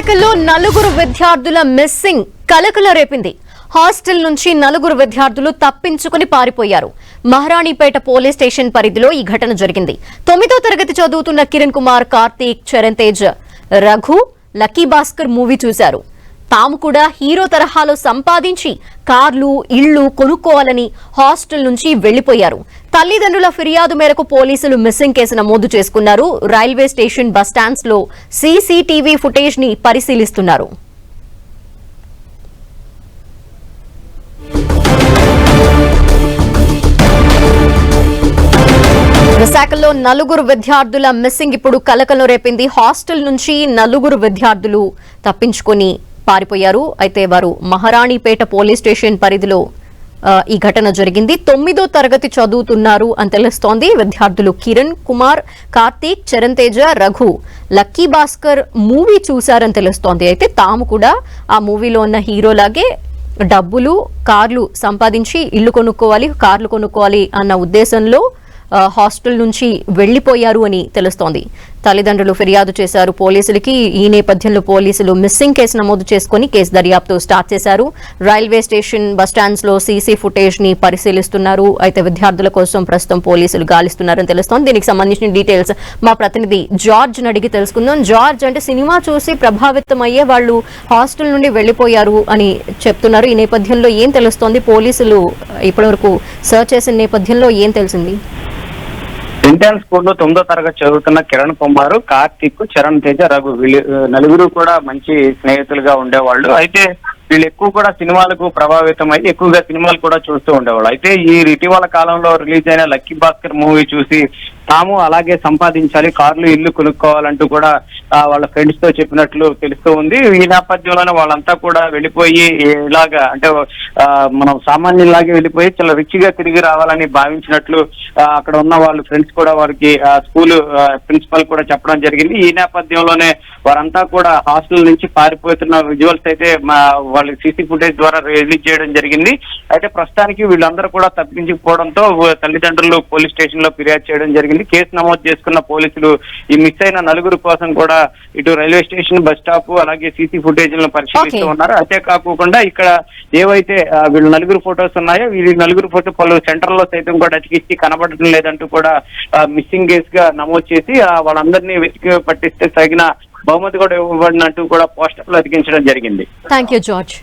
విశాఖలో నలుగురు విద్యార్థుల మిస్సింగ్ కలకల రేపింది. హాస్టల్ నుంచి నలుగురు విద్యార్థులు తప్పించుకుని పారిపోయారు. మహారాణిపేట పోలీస్ స్టేషన్ పరిధిలో ఈ ఘటన జరిగింది. తొమ్మిదో తరగతి చదువుతున్న కిరణ్ కుమార్ కార్తీక్ చరణ్ తేజ్ రఘు లక్కీ భాస్కర్ మూవీ చూశారు. తాము కూడా హీరో తరహాలో సంపాదించి కార్లు ఇళ్ళు కొనుక్కోవాలని హాస్టల్ నుంచి వెళ్ళిపోయారు తల్లిదండ్రుల ఫిర్యాదు మేరకు పోలీసులు మిస్సింగ్ కేసు నమోదు చేసుకున్నారు. రైల్వే స్టేషన్ బస్టాండ్స్లో సీసీటీవీ ఫుటేజ్ని పరిశీలిస్తున్నారు. విశాఖలో నలుగురు విద్యార్థుల మిస్సింగ్ ఇప్పుడు కలకలం రేపింది. హాస్టల్ నుంచి నలుగురు విద్యార్థులు తప్పించుకొని పారిపోయారు. అయితే వారు మహారాణిపేట పోలీస్ స్టేషన్ పరిధిలో ఈ ఘటన జరిగింది. తొమ్మిదో తరగతి చదువుతున్నారు అని తెలుస్తోంది. విద్యార్థులు కిరణ్ కుమార్ కార్తీక్ చరణ్ తేజ రఘు లక్కీ భాస్కర్ మూవీ చూశారని తెలుస్తోంది. అయితే తాము కూడా ఆ మూవీలో ఉన్న హీరోలాగే డబ్బులు కార్లు సంపాదించి ఇల్లు కొనుక్కోవాలి కార్లు కొనుక్కోవాలి అన్న ఉద్దేశంలో హాస్టల్ నుంచి వెళ్ళిపోయారు అని తెలుస్తోంది. తల్లిదండ్రులు ఫిర్యాదు చేశారు. పోలీసులకి ఈ నేపథ్యంలో పోలీసులు మిస్సింగ్ కేసు నమోదు చేసుకుని కేసు దర్యాప్తు స్టార్ట్ చేశారు. రైల్వే స్టేషన్ బస్టాండ్స్లో సీసీ ఫుటేజ్ని పరిశీలిస్తున్నారు. అయితే విద్యార్థుల కోసం ప్రస్తుతం పోలీసులు గాలిస్తున్నారని తెలుస్తోంది. దీనికి సంబంధించిన డీటెయిల్స్ మా ప్రతినిధి జార్జ్ అడిగి తెలుసుకుందాం. జార్జ్ అంటే సినిమా చూసి ప్రభావితం అయ్యే వాళ్ళు హాస్టల్ నుండి వెళ్ళిపోయారు అని చెప్తున్నారు. ఈ నేపథ్యంలో ఏం తెలుస్తోంది? పోలీసులు ఇప్పటివరకు సర్చ్ చేసిన నేపథ్యంలో ఏం తెలిసింది? సింటాన్ స్కూల్లో తొమ్మిదో తరగతి చదువుతున్న కిరణ్ కుమారు కార్తిక్ చరణ్ తేజ రఘు వీళ్ళు నలుగురు కూడా మంచి స్నేహితులుగా ఉండేవాళ్ళు. అయితే వీళ్ళు ఎక్కువ కూడా సినిమాలకు ప్రభావితం అయ్యి ఎక్కువగా సినిమాలు కూడా చూస్తూ ఉండేవాళ్ళు. అయితే ఈ ఇటీవల కాలంలో రిలీజ్ అయిన లక్కీ భాస్కర్ మూవీ చూసి తాము అలాగే సంపాదించాలి కార్లు ఇల్లు కొనుక్కోవాలంటూ కూడా వాళ్ళ ఫ్రెండ్స్తో చెప్పినట్లు తెలుస్తూ ఉంది. ఈ నేపథ్యంలోనే వాళ్ళంతా కూడా వెళ్ళిపోయి ఇలాగా అంటే మనం సామాన్యులాగే వెళ్ళిపోయి చాలా రిచ్గా తిరిగి రావాలని భావించినట్లు అక్కడ ఉన్న వాళ్ళు ఫ్రెండ్స్ కూడా వారికి స్కూల్ ప్రిన్సిపల్ కూడా చెప్పడం జరిగింది. ఈ నేపథ్యంలోనే వారంతా కూడా హాస్టల్ నుంచి పారిపోతున్న విజువల్స్ అయితే మా వాళ్ళ సీసీ ఫుటేజ్ ద్వారా రిలీజ్ చేయడం జరిగింది. అయితే ప్రస్తుతానికి వీళ్ళందరూ కూడా తప్పించుకుపోవడంతో తల్లిదండ్రులు పోలీస్ స్టేషన్లో ఫిర్యాదు చేయడం జరిగింది. కేసు నమోదు చేసుకున్న పోలీసులు ఈ మిస్ అయిన నలుగురు కోసం కూడా ఇటు రైల్వే స్టేషన్ బస్ స్టాప్ అలాగే సీసీ ఫుటేజ్ పరిశీలిస్తూ Okay. ఉన్నారు. అంతే కాకుండా ఇక్కడ ఏవైతే వీళ్ళు నలుగురు ఫొటోస్ ఉన్నాయో వీళ్ళ నలుగురు ఫోటో పలు సెంటర్లో సైతం కూడా అతికిచ్చి కనబడటం లేదంటూ కూడా మిస్సింగ్ కేసు గా నమోదు చేసి వాళ్ళందరినీ వెతికి పట్టిస్తే తగిన బహుమతి కూడా ఇవ్వబడినట్టు కూడా పోస్టర్లు అతికించడం జరిగింది. Thank you George